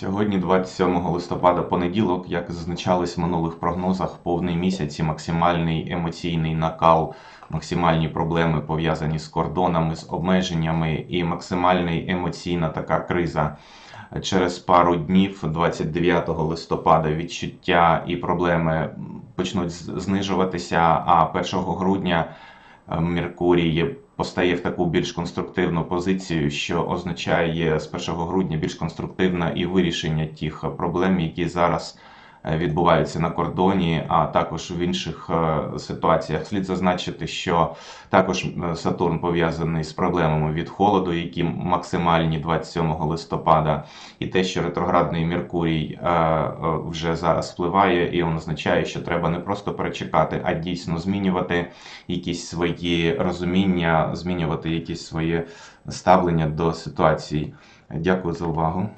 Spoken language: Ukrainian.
Сьогодні, 27 листопада, понеділок, як зазначалось в минулих прогнозах, повний місяць і максимальний емоційний накал, максимальні проблеми пов'язані з кордонами, з обмеженнями і максимальна емоційна така криза. Через пару днів, 29 листопада, відчуття і проблеми почнуть знижуватися, а 1 грудня е, Меркурій постає в таку більш конструктивну позицію, що означає з 1 грудня більш конструктивне і вирішення тих проблем, які зараз відбуваються на кордоні, а також в інших е, ситуаціях. Слід зазначити, що також е, Сатурн пов'язаний з проблемами від холоду, які максимальні 27 листопада, і те, що ретроградний Меркурій е, е, вже зараз впливає, і він означає, що треба не просто перечекати, а дійсно змінювати якісь свої розуміння, змінювати якісь своє ставлення до ситуації. Дякую за увагу.